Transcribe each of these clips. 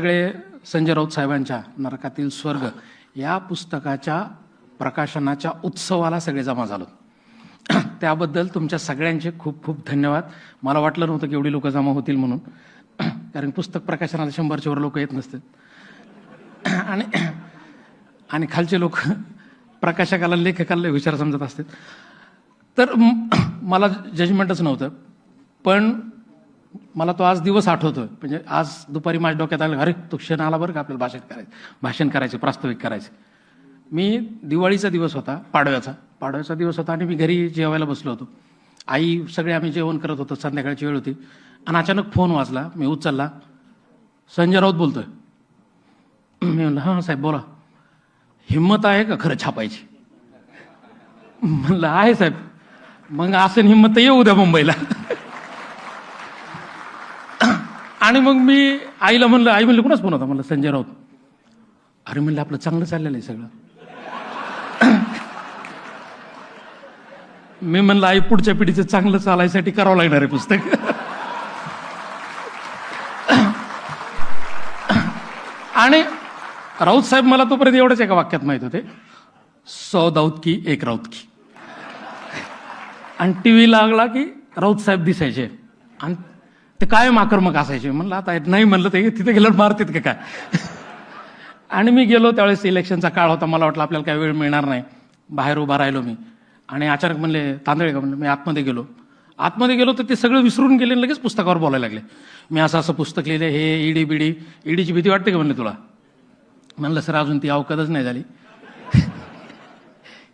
सगळे संजय राऊत साहेबांच्या नरकातील स्वर्ग या पुस्तकाच्या प्रकाशनाच्या उत्सवाला सगळे जमा झालो. त्याबद्दल तुमच्या सगळ्यांचे खूप खूप धन्यवाद. मला वाटलं नव्हतं की एवढी लोक जमा होतील म्हणून. कारण पुस्तक प्रकाशनाला शंभरच्या वर लोक येत नसतात. आणि आणि खालचे लोक प्रकाशकाला लेखकाला विचार समजत असतात. तर मला जजमेंटच नव्हतं. पण मला तो आज दिवस आठवतोय. म्हणजे आज दुपारी माझ्या डोक्यात आलं अरे तो क्षण आला बरं का आपल्याला भाषण करायचं भाषण करायचे प्रास्ताविक करायचे. मी दिवाळीचा दिवस होता पाडव्याचा. पाडव्याचा दिवस होता आणि मी घरी जेवायला बसलो होतो. आई सगळे आम्ही जेवण करत होतो संध्याकाळची वेळ होती. आणि अचानक फोन वाजला मी उचलला. संजय राऊत बोलतोय. मी म्हणलं हां साहेब बोला. हिंमत आहे का खरं छापायची? म्हणलं आहे साहेब. मग असं हिंमत तर येऊ द्या मुंबईला. आणि मग मी आईला म्हणलं आई म्हणलं कुणाच फोन होता? म्हणलं संजय राऊत. अरे म्हणलं आपलं चांगलं चाललेलं आहे सगळं. मी म्हणलं आई पुढच्या पिढीचं चांगलं चालायसाठी करावं लागणार आहे पुस्तक. आणि राऊत साहेब मला तोपर्यंत एवढंच एका वाक्यात माहीत होते सौ दाऊत की एक राऊत की. आणि टी व्ही लागला की राऊत साहेब दिसायचे. आणि ते कायम आक्रमक असायचे. म्हणलं आता नाही म्हणलं ते तिथे गेल्यावर मारतात का काय? आणि मी गेलो त्यावेळेस इलेक्शनचा काळ होता. मला वाटलं आपल्याला काही वेळ मिळणार नाही. बाहेर उभा राहिलो मी. आणि अचानक म्हणले तांदळे का? म्हणलं मी आतमध्ये गेलो. आतमध्ये गेलो तर ते सगळं विसरून गेले लगेच पुस्तकावर बोलायला लागले. मी असं असं पुस्तक लिहिलं हे ईडी बिडी ईडीची भीती वाटते का म्हणले तुला? म्हणलं सर अजून ती अवकदच नाही झाली.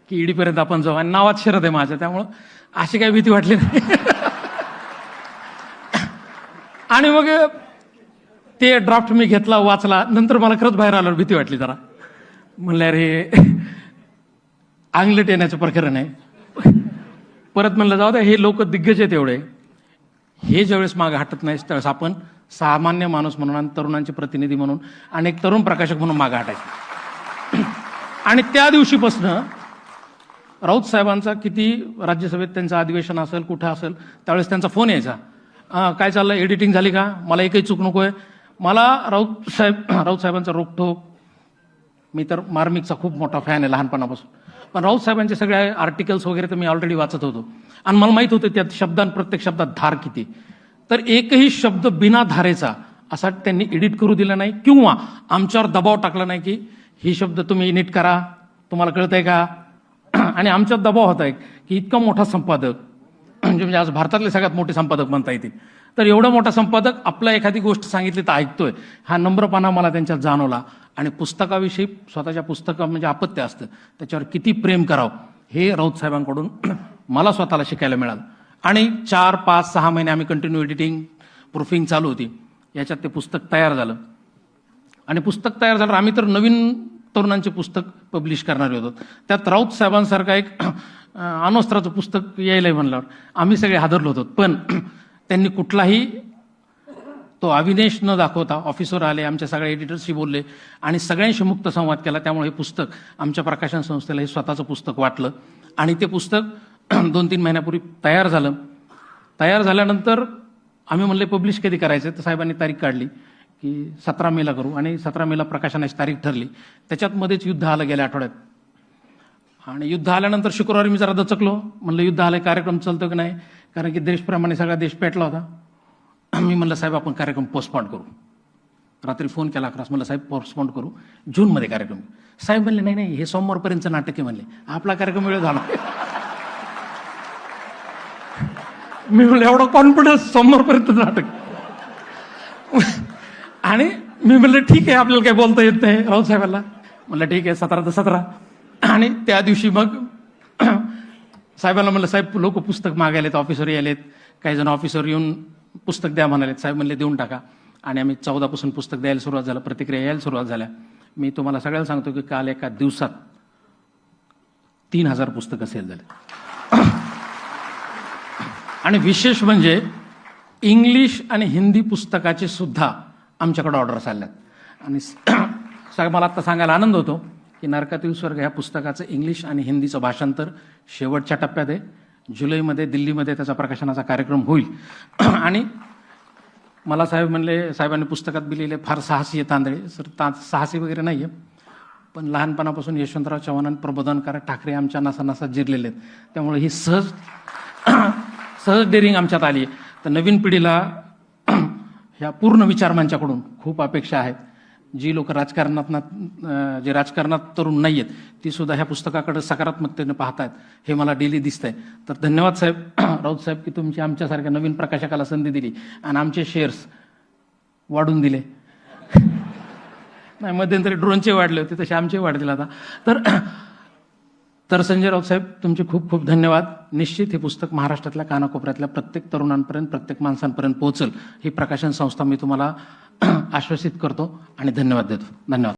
की ईडीपर्यंत आपण जाऊ. आणि नावात शरद आहे माझ्या त्यामुळं अशी काही भीती वाटली नाही. आणि मग ते ड्राफ्ट मी घेतला वाचला. नंतर मला खरंच बाहेर आल्यावर भीती वाटली जरा. म्हणलं अरे आंगलेट येण्याचं प्रकरण आहे. परत म्हणलं जाऊ द्या हे लोक दिग्गज आहेत एवढे. हे ज्यावेळेस माग हटत नाही त्यावेळेस आपण सामान्य माणूस म्हणून आणि तरुणांचे प्रतिनिधी म्हणून आणि एक तरुण प्रकाशक म्हणून मागं हटायचं. आणि त्या दिवशीपासनं राऊत साहेबांचा किती राज्यसभेत त्यांचं अधिवेशन असेल कुठं असेल त्यावेळेस त्यांचा फोन यायचा. हां काय चाललं एडिटिंग झाली का? मला एकही चूक नको आहे मला राऊत साहेब राऊत साहेबांचा रोखठोक मी तर मार्मिकचा खूप मोठा फॅन आहे लहानपणापासून. पण राऊत साहेबांचे सगळे आर्टिकल्स वगैरे तर मी ऑलरेडी वाचत होतो. आणि मला माहीत होतं त्यात शब्दां प्रत्येक शब्दात धार किती. तर एकही शब्द बिना धारेचा असा त्यांनी एडिट करू दिला नाही किंवा आमच्यावर दबाव टाकला नाही की ही शब्द तुम्ही नीट करा. तुम्हाला कळत आहे का? आणि आमच्यात दबाव होता आहे की इतका मोठा संपादक म्हणजे म्हणजे आज भारतातले सगळ्यात मोठे संपादक म्हणता येतील. तर एवढा मोठा संपादक आपला एखादी गोष्ट सांगितली तर ऐकतोय. हा नम्रपणा मला त्यांच्यात जाणवला. आणि पुस्तकाविषयी स्वतःच्या पुस्तका म्हणजे अपत्य असतं. त्याच्यावर किती प्रेम करावं हे राऊत साहेबांकडून मला स्वतःला शिकायला मिळालं. आणि चार पाच सहा महिने आम्ही कंटिन्यू एडिटिंग प्रूफिंग चालू होती. याच्यात ते पुस्तक तयार झालं. आणि पुस्तक तयार झालं आम्ही तर नवीन तरुणांचे पुस्तक पब्लिश करणारे होतो. त्यात राऊत साहेबांसारखा एक अं, पुस्तक पुस्तक यायलंय म्हणल्यावर. आम्ही सगळे हादरलो होतो. पण त्यांनी कुठलाही तो अविनेश न दाखवता ऑफिसवर आले आमच्या सगळ्या एडिटर्सशी बोलले आणि सगळ्यांशी मुक्त संवाद केला. त्यामुळे हे पुस्तक आमच्या प्रकाशन संस्थेला हे स्वतःचं पुस्तक वाटलं. आणि ते पुस्तक दोन तीन महिन्यापूर्वी तयार झालं. तयार झाल्यानंतर आम्ही म्हणले पब्लिश कधी करायचं? तर साहेबांनी तारीख काढली की सतरा मेला करू. आणि सतरा मेला प्रकाशनाची तारीख ठरली. त्याच्यात मध्येच युद्ध आलं गेल्या आठवड्यात. आणि युद्ध आल्यानंतर शुक्रवारी मी जरा दचकलो. म्हणलं युद्ध आलं कार्यक्रम चालतो की नाही? कारण की देशप्रमाणे सगळा देश पेटला होता. मी म्हणलं साहेब आपण कार्यक्रम पोस्टपॉन करू. रात्री फोन केला अकरास म्हणलं साहेब पोस्टपॉन करू. जूनमध्ये कार्यक्रम. साहेब म्हणले नाही नाही हे सोमवारपर्यंतचं नाटक आहे म्हणले. आपला कार्यक्रम वेळ झाला. मी म्हणलं एवढा कॉन्फिडन्स सोमवारपर्यंत नाटक. आणि मी म्हणलं ठीक आहे आपल्याला काही बोलता येत नाही राऊत साहेबाला. म्हणलं ठीक आहे सतरा तर सतरा. आणि त्या दिवशी मग साहेबांना म्हणलं साहेब लोक पुस्तक मागायलेत ऑफिसर यायलेत. काही जण ऑफिसर येऊन पुस्तक द्या म्हणालेत. साहेब म्हणले देऊन टाका. आणि आम्ही चौदापासून पुस्तक द्यायला सुरुवात झालं प्रतिक्रिया यायला सुरुवात झाल्या. मी तुम्हाला सगळ्याला सांगतो की काल एका दिवसात तीन हजार पुस्तकं सेल झाले. आणि विशेष म्हणजे इंग्लिश आणि हिंदी पुस्तकाचे सुद्धा आमच्याकडे ऑर्डर्स आल्यात आणि मला आत्ता सांगायला आनंद होतो. की नरकातील स्वर्ग ह्या पुस्तकाचं इंग्लिश आणि हिंदीचं भाषांतर शेवटच्या टप्प्यात आहे. जुलैमध्ये दिल्लीमध्ये त्याचा प्रकाशनाचा कार्यक्रम होईल. आणि मला साहेब म्हणले साहेबांनी पुस्तकात दिलेले फार साहसी आहे तांदळे. सर ता साहसी वगैरे नाही आहे पण लहानपणापासून यशवंतराव चव्हाण आणि प्रबोधनकार ठाकरे आमच्या नसा जिरलेले आहेत. त्यामुळे ही सहज सहज डेअरिंग आमच्यात आली आहे तर नवीन पिढीला ह्या पूर्ण विचारमांच्याकडून खूप अपेक्षा आहेत. जी लोक राजकारणात जे राजकारणात तरुण नाही आहेत ती सुद्धा ह्या पुस्तकाकडे सकारात्मकतेने पाहतायत. हे मला डेली दिसतंय. तर धन्यवाद साहेब राऊत साहेब की तुमची आमच्यासारख्या नवीन प्रकाशकाला संधी दिली आणि आमचे शेअर्स वाढून दिले. नाही मध्यंतरी ड्रोनचे वाढले होते तसे आमचे वाढतील आता. तर तर संजय राऊत साहेब तुमचे खूप खूप धन्यवाद. निश्चित हे पुस्तक महाराष्ट्रातल्या कानाकोपऱ्यातल्या प्रत्येक तरुणांपर्यंत प्रत्येक माणसांपर्यंत पोहोचल. ही प्रकाशन संस्था मी तुम्हाला आश्वासित करतो आणि धन्यवाद देतो. धन्यवाद.